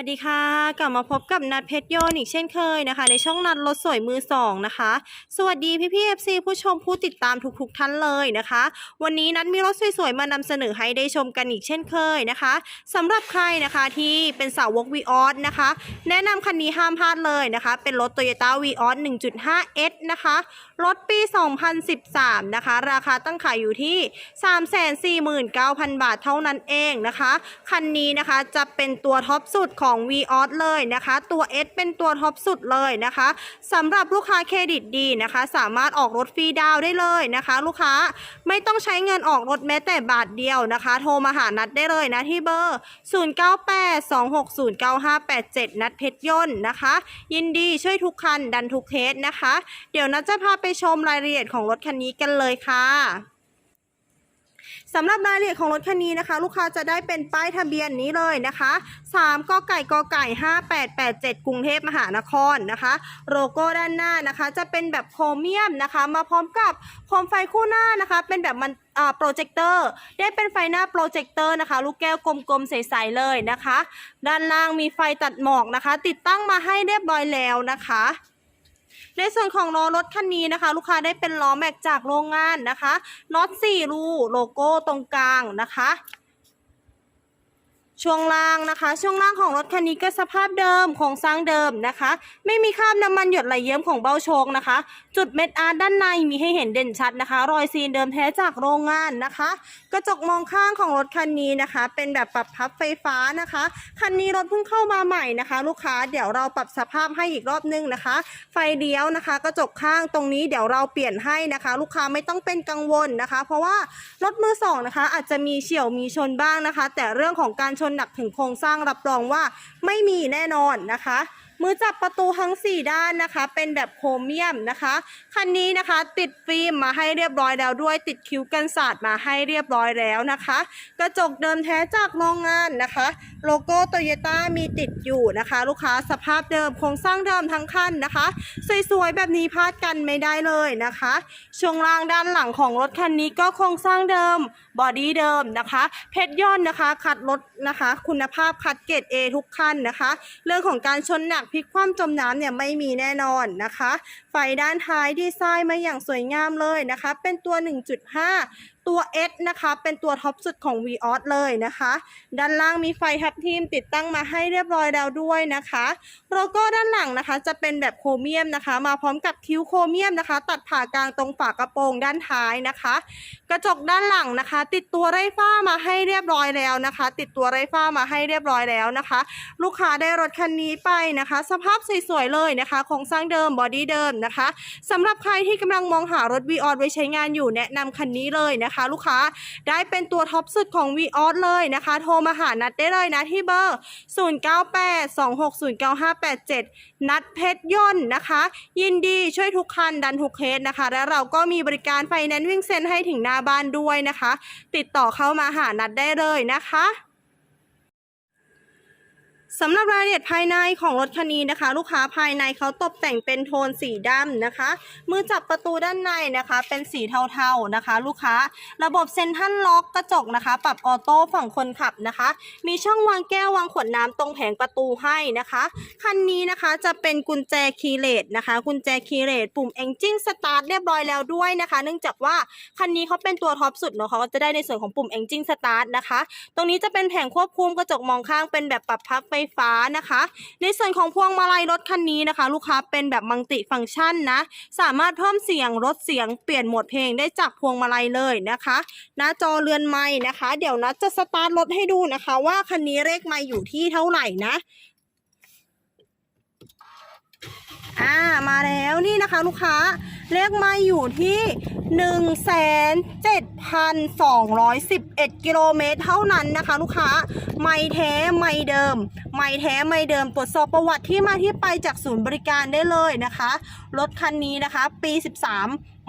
สวัสดีค่ะ กลับมาพบกับนัดเพชรโยนอีกเช่นเคยนะคะ ในช่องนัดรถสวยมือสองนะคะ สวัสดีพี่พี่เอฟซีผู้ชมผู้ติดตามทุกๆท่านเลยนะคะ วันนี้นัดมีรถสวยๆ มานำเสนอให้ได้ชมกันอีกเช่นเคยนะคะสำหรับใครนะคะที่เป็นสาวกวีออสนะคะ แนะนำคันนี้ห้ามพลาดเลยนะคะ เป็นรถ Toyota v ีออส 1.5S นะคะ รถปี 2013 นะคะ ราคาตั้งขายอยู่ที่ 349,000 บาทเท่านั้นเองนะคะ คันนี้นะคะจะเป็นตัวท็อปสุดของ v ีออสเลยนะคะ ตัว S เป็นตัวท็อปสุดเลยนะคะสำหรับลูกค้าเครดิตดีนะคะ สามารถออกรถฟรีดาวได้เลยนะคะ ลูกค้าไม่ต้องใช้เงินออกรถแม้แต่บาทเดียวนะคะ โทรมาหานัดได้เลยนะที่เบอร์ 0982609587 นัดเพชรยนต์นะคะ ยินดีช่วยทุกคันดันทุกเคสนะคะ เดี๋ยวนัดจะพาไปชมรายละเอียดของรถคันนี้กันเลยค่ะ สำหรับรายละเอียดของรถคันนี้นะคะ ลูกค้าจะได้เป็นป้ายทะเบียนนี้เลยนะคะ3กไก่กไก่ 5887 กรุงเทพมหานครนะคะ โลโก้ด้านหน้านะคะ จะเป็นแบบโครเมียมนะคะ มาพร้อมกับโคมไฟคู่หน้านะคะ เป็นแบบมันอ่าโปรเจคเตอร์ได้เป็นไฟหน้าโปรเจคเตอร์นะคะ ลูกแก้วกลมๆใสๆเลยนะคะ ด้านล่างมีไฟตัดหมอกนะคะ ติดตั้งมาให้เรียบร้อยแล้วนะคะ ในส่วนของล้อรถคันนี้นะคะ ลูกค้าได้เป็นล้อแม็กจากโรงงานนะคะน็อต4รูโลโก้ตรงกลางนะคะ ช่วงล่างนะคะ ช่วงล่างของรถคันนี้ก็สภาพเดิมโครงสร้างเดิมนะคะ ไม่มีคราบน้ำมันหยดไหลเยิ้มของเบ้าโชคนะคะ จุดเม็ดอาร์ตด้านในมีให้เห็นเด่นชัดนะคะ รอยซีนเดิมแท้จากโรงงานนะคะ กระจกมองข้างของรถคันนี้นะคะ เป็นแบบปรับพับไฟฟ้านะคะ คันนี้รถเพิ่งเข้ามาใหม่นะคะ ลูกค้าเดี๋ยวเราปรับสภาพให้อีกรอบนึงนะคะ ไฟเลี้ยวนะคะ กระจกข้างตรงนี้เดี๋ยวเราเปลี่ยนให้นะคะ ลูกค้าไม่ต้องเป็นกังวลนะคะ เพราะว่ารถมือสองนะคะ อาจจะมีเฉียวมีชนบ้างนะคะ แต่เรื่องของการชนหนักถึงโครงสร้างรับรองว่าไม่มีแน่นอนนะคะ มือจับประตูทั้ง 4 ด้านนะคะ เป็นแบบโครเมียมนะคะ คันนี้นะคะติดฟิล์มมาให้เรียบร้อยแล้วด้วย ติดคิ้วกันศาสตร์มาให้เรียบร้อยแล้วนะคะ กระจกเดิมแท้จากโรงงานนะคะ โลโก้โตโยต้ามีติดอยู่นะคะ ลูกค้าสภาพเดิมโครงสร้างเดิมทั้งคันนะคะ สวยๆแบบนี้พลาดกันไม่ได้เลยนะคะช่วงล่างด้านหลังของรถคันนี้ก็โครงสร้างเดิมบอดี้เดิมนะคะ เพชรย่นนะคะคัดรถนะคะ คุณภาพคัดเกรด A ทุกคันนะคะ เรื่องของการชนหนักพลิกคว่ำจมน้ำเนี่ยไม่มีแน่นอนนะคะไฟด้านท้ายดีไซน์มาอย่างสวยงามเลยนะคะ เป็นตัว 1.5 ตัว S นะคะ เป็นตัวท็อปสุดของ v ีออเลยนะคะ ด้านล่างมีไฟทับทิมติดตั้งมาให้เรียบร้อยแล้วด้วยนะคะโลโก้ด้านหลังนะคะ จะเป็นแบบโครเมียมนะคะ มาพร้อมกับคิ้วโครเมียมนะคะ ตัดผ่ากลางตรงฝากระโปรงด้านท้ายนะคะ กระจกด้านหลังนะคะ ติดตัวไร้ฝ้ามาให้เรียบร้อยแล้วนะคะ ติดตัวไร้ฝ้ามาให้เรียบร้อยแล้วนะคะ ลูกค้าได้รถคันนี้ไปนะคะ สภาพสวยๆเลยนะคะโครงสร้างเดิมบอดี้เดิมนะคะสำหรับใครที่กำลังมองหารถ v ีออสไว้ใช้งานอยู่แนะนำคันนี้เลยนะคะ ลูกค้าได้เป็นตัวท็อปสุดของ v ีออสเลยนะคะ โทรมาหานัดได้เลยนะที่เบอร์ 0982609587 นัดเพชรยนต์นะคะ ยินดีช่วยทุกคันดันทุกเคสนะคะ และเราก็มีบริการไฟแนนซ์วิ่งเซ็นให้ถึงหน้าบ้านด้วยนะคะ ติดต่อเข้ามาหานัดได้เลยนะคะ สำหรับรายละเอียดภายในของรถคันนี้นะคะ ลูกค้าภายในเขาตกแต่งเป็นโทนสีดำนะคะ มือจับประตูด้านในนะคะ เป็นสีเทาๆนะคะ ลูกค้าระบบเซ็นทรัลล็อกกระจกนะคะ ปรับออโต้ฝั่งคนขับนะคะ มีช่องวางแก้ววางขวดน้ำตรงแผงประตูให้นะคะคันนี้นะคะจะเป็นกุญแจคีย์เลสนะคะ กุญแจคีย์เลสปุ่ม Engine Start เรียบร้อยแล้วด้วยนะคะ เนื่องจากว่าคันนี้เขาเป็นตัวท็อปสุดเนาะเขาก็จะได้ในส่วนของปุ่ม Engine Start นะคะ ตรงนี้จะเป็นแผงควบคุมกระจกมองข้างเป็นแบบปรับพับไฟฟ้านะคะ ในส่วนของพวงมาลัยรถคันนี้นะคะ ลูกค้าเป็นแบบมัลติฟังก์ชันนะ สามารถเพิ่มเสียงลดเสียงเปลี่ยนโหมดเพลงได้จากพวงมาลัยเลยนะคะ หน้าจอเรือนไม้นะคะ เดี๋ยวนัดจะสตาร์ทรถให้ดูนะคะ ว่าคันนี้เลขไม้อยู่ที่เท่าไหร่นะอ่ามาแล้วนี่นะคะ ลูกค้า เลขไมาอยู่ที่ 1,7,211 กิโลเมตรเท่านั้นนะคะลูกค้า ไม่แท้ไม่เดิม ไม่แท้ไม่เดิมตรวจสอบประวัติที่มาที่ไปจากศูนย์บริการได้เลยนะคะ รถคันนี้นะคะ ปี 13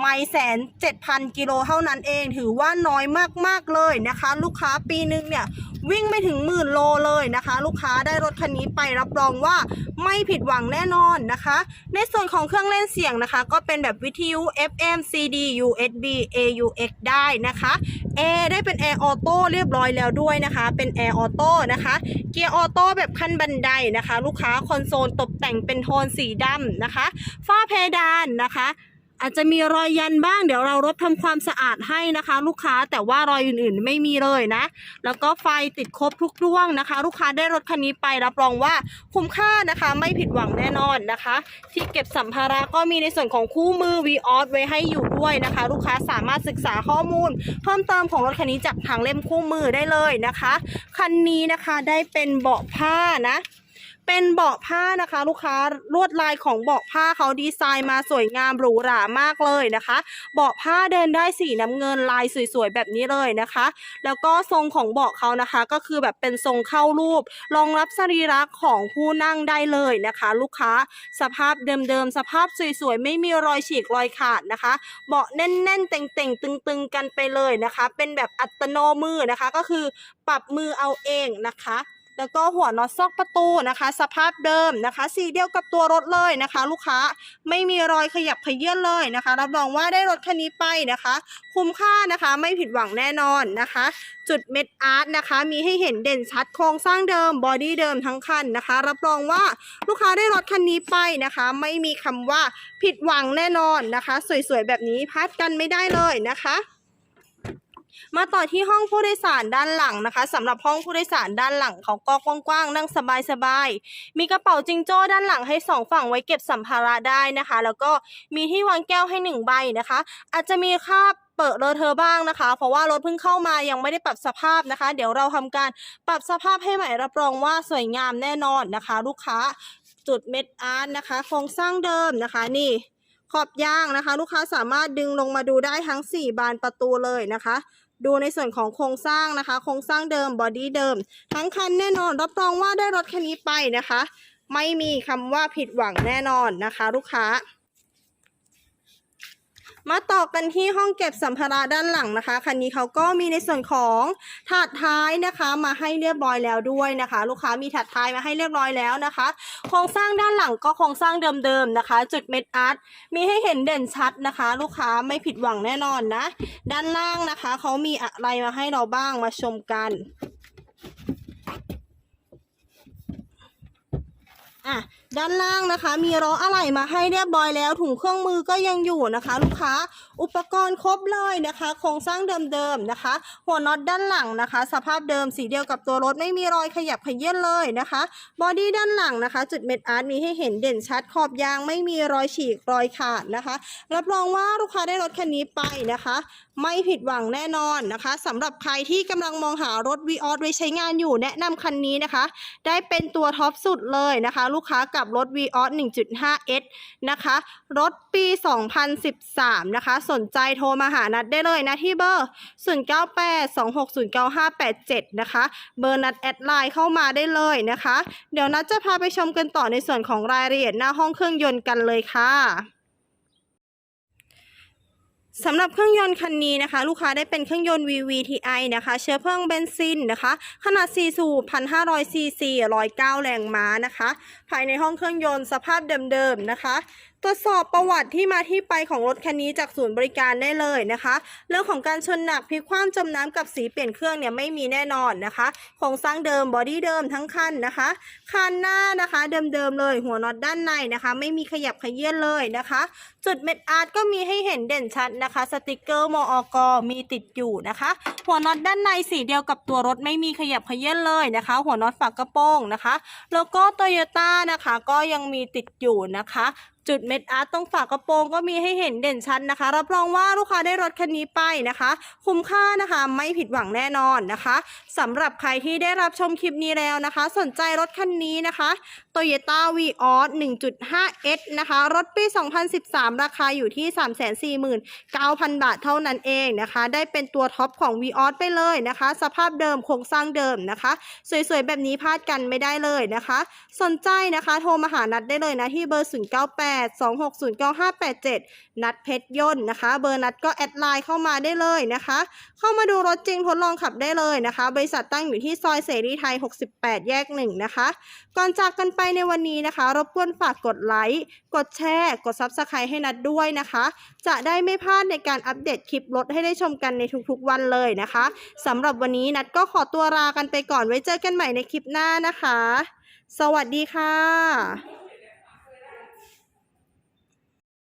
ไม่แสนเจ็ดพันกิโลเท่านั้นเอง ถือว่าน้อยมากๆเลยนะคะ ลูกค้าปีหนึ่งเนี่ยวิ่งไม่ถึงหมื่นโลเลยนะคะ ลูกค้าได้รถคันนี้ไปรับรองว่าไม่ผิดหวังแน่นอนนะคะ ในส่วนของเครื่องเล่นเสียงนะคะ ก็เป็นแบบวิวิทยุ FM CD USB AUX ได้นะคะ A ได้เป็น Air Auto เรียบร้อยแล้วด้วยนะคะ เป็น Air Auto นะคะ เกียร์ออโต้แบบขั้นบันไดนะคะ ลูกค้าคอนโซลตกแต่งเป็นโทนสีดำนะคะ ฝ้าเพดานนะคะ อาจจะมีรอยยันบ้าง เดี๋ยวเรารบทำความสะอาดให้นะคะ ลูกค้าแต่ว่ารอยอื่นๆไม่มีเลยนะ แล้วก็ไฟติดครบทุกดวงนะคะ ลูกค้าได้รถคันนี้ไปรับรองว่าคุ้มค่านะคะ ไม่ผิดหวังแน่นอนนะคะ ที่เก็บสัมภาระก็มีในส่วนของคู่มือ v ีออสไว้ให้อยู่ด้วยนะคะ ลูกค้าสามารถศึกษาข้อมูล เพิ่มเติมของรถคันนี้จากทางเล่มคู่มือได้เลยนะคะคันนี้นะคะได้เป็นเบาะผ้านะ เป็นเบาะผ้านะคะ ลูกค้าลวดลายของเบาะผ้าเขาดีไซน์มาสวยงามหรูหรามากเลยนะคะ เบาะผ้าเดินได้สีน้ำเงินลายสวยๆแบบนี้เลยนะคะ แล้วก็ทรงของเบาะเขานะคะ ก็คือแบบเป็นทรงเข้ารูปรองรับสรีระของผู้นั่งได้เลยนะคะ ลูกค้าสภาพเดิมๆสภาพสวยๆไม่มีรอยฉีกรอยขาดนะคะ เบาะแน่นๆเต่งๆตึงๆกันไปเลยนะคะ เป็นแบบอัตโนมือนะคะก็คือปรับมือเอาเองนะคะ แล้วก็หัวน็อตซอกประตูนะคะ สภาพเดิมนะคะ สีเดียวกับตัวรถเลยนะคะ ลูกค้าไม่มีรอยขยับเขยื่อนเลยนะคะ รับรองว่าได้รถคันนี้ไปนะคะ คุ้มค่านะคะไม่ผิดหวังแน่นอนนะคะ จุดเม็ดอาร์ตนะคะ มีให้เห็นเด่นชัดโครงสร้างเดิมบอดี้เดิมทั้งคันนะคะ รับรองว่าลูกค้าได้รถคันนี้ไปนะคะ ไม่มีคำว่าผิดหวังแน่นอนนะคะ สวยๆแบบนี้พลาดกันไม่ได้เลยนะคะ มาต่อที่ห้องผู้โดยสารด้านหลังนะคะสำหรับห้องผู้โดยสารด้านหลังเขาก็กว้างๆนั่งสบายๆมีกระเป๋าจิงโจ้ด้านหลังให้สองฝั่งไว้เก็บสัมภาระได้นะคะ แล้วก็มีที่วางแก้วให้หนึ่งใบนะคะ อาจจะมีคาบเปิดเลอเทอบ้างนะคะ เพราะว่ารถเพิ่งเข้ามายังไม่ได้ปรับสภาพนะคะ เดี๋ยวเราทำการปรับสภาพให้ใหม่รับรองว่าสวยงามแน่นอนนะคะ ลูกค้าจุดเม็ดอาร์ตนะคะโครงสร้างเดิมนะคะนี่ขอบยางนะคะ ลูกค้าสามารถดึงลงมาดูได้ทั้ง 4 บานประตูเลยนะคะ ดูในส่วนของโครงสร้างนะคะ โครงสร้างเดิมบอดี้เดิม ทั้งคันแน่นอนรับรองว่าได้รถคันนี้ไปนะคะ ไม่มีคำว่าผิดหวังแน่นอนนะคะ ลูกค้า มาต่อกันที่ห้องเก็บสัมภาระด้านหลังนะคะ คันนี้เขาก็มีในส่วนของถาดท้ายนะคะ มาให้เรียบร้อยแล้วด้วยนะคะ ลูกค้ามีถาดท้ายมาให้เรียบร้อยแล้วนะคะ โครงสร้างด้านหลังก็โครงสร้างเดิมๆนะคะ จุดเม็ดอาร์ตมีให้เห็นเด่นชัดนะคะ ลูกค้าไม่ผิดหวังแน่นอนนะ ด้านล่างนะคะเขามีอะไรมาให้เราบ้างมาชมกันอะ ด้านล่างนะคะ มีล้ออะไหล่มาให้เรียบร้อยแล้วถุงเครื่องมือก็ยังอยู่นะคะ ลูกค้าอุปกรณ์ครบเลยนะคะ โครงสร้างเดิมๆนะคะ หัวน็อตด้านหลังนะคะ สภาพเดิมสีเดียวกับตัวรถไม่มีรอยขยับขยื่นเลยนะคะบอดี้ด้านหลังนะคะ จุดเม็ดอาร์ตมีให้เห็นเด่นชัดขอบยางไม่มีรอยฉีกรอยขาดนะคะ รับรองว่าลูกค้าได้รถคันนี้ไปนะคะ ไม่ผิดหวังแน่นอนนะคะสำหรับใครที่กำลังมองหารถ v ีออสไว้ใช้งานอยู่แนะนำคันนี้นะคะ ได้เป็นตัวท็อปสุดเลยนะคะ ลูกค้ากับรถ v ีออส 1.5S นะคะ รถปี 2013 นะคะ สนใจโทรมาหานัดได้เลยนะที่เบอร์ 0982609587 นะคะ เบอร์นัดแอดไลน์เข้ามาได้เลยนะคะ เดี๋ยวนัดจะพาไปชมกันต่อในส่วนของรายละเอียดหน้าห้องเครื่องยนต์กันเลยค่ะ สำหรับเครื่องยนต์คันนี้นะคะ ลูกค้าได้เป็นเครื่องยนต์ VVTi นะคะ เชื้อเพลิงเบนซินนะคะ ขนาด 4 สูบ 1,500ซีซี109 แรงม้านะคะ ภายในห้องเครื่องยนต์สภาพเดิมๆนะคะ ตรวจสอบประวัติที่มาที่ไปของรถคันนี้จากศูนย์บริการได้เลยนะคะ เรื่องของการชนหนักพลิกคว่ำจมน้ำกับสีเปลี่ยนเครื่องเนี่ยไม่มีแน่นอนนะคะโครงสร้างเดิมบอดี้เดิมทั้งคันนะคะคันหน้านะคะเดิมๆเลยหัวน็อตด้านในนะคะ ไม่มีขยับขยื่นเลยนะคะ จุดเม็ดอาร์ตก็มีให้เห็นเด่นชัดนะคะ สติกเกอร์มอกมีติดอยู่นะคะ หัวน็อตด้านในสีเดียวกับตัวรถไม่มีขยับขยื่นเลยนะคะ หัวน็อตฝากระโปรงนะคะโลโก้โตโยต้านะคะ ก็ยังมีติดอยู่นะคะจุดเม็ดอาร์ตตรงฝากระโปรงก็มีให้เห็นเด่นชัดนะคะ รับรองว่าลูกค้าได้รถคันนี้ไปนะคะ คุ้มค่านะคะไม่ผิดหวังแน่นอนนะคะสำหรับใครที่ได้รับชมคลิปนี้แล้วนะคะ สนใจรถคันนี้นะคะ Toyota v ีออส 1.5S นะคะ รถปี 2013 ราคาอยู่ที่ 349,000 บาทเท่านั้นเองนะคะ ได้เป็นตัวท็อปของ v ีออสไปเลยนะคะ สภาพเดิมโครงสร้างเดิมนะคะ สวยๆ แบบนี้พลาดกันไม่ได้เลยนะคะ สนใจนะคะ โทรมาหานัดได้เลยนะที่เบอร์ 098 8 2 6 0 9 5 8 7 นัดเพชรยนต์นะคะ เบอร์นัดก็แอดไลน์เข้ามาได้เลยนะคะ เข้ามาดูรถจริงทดลองขับได้เลยนะคะ บริษัทตั้งอยู่ที่ซอยเสรีไทย 68 แยก 1 นะคะ ก่อนจากกันไปในวันนี้นะคะ รบกวนฝากกดไลค์ กดแชร์ กด Subscribe ให้นัดด้วยนะคะ จะได้ไม่พลาดในการอัปเดตคลิปรถให้ได้ชมกันในทุกๆวันเลยนะคะสำหรับวันนี้นัดก็ขอตัวลากันไปก่อนไว้เจอกันใหม่ในคลิปหน้านะคะ สวัสดีค่ะ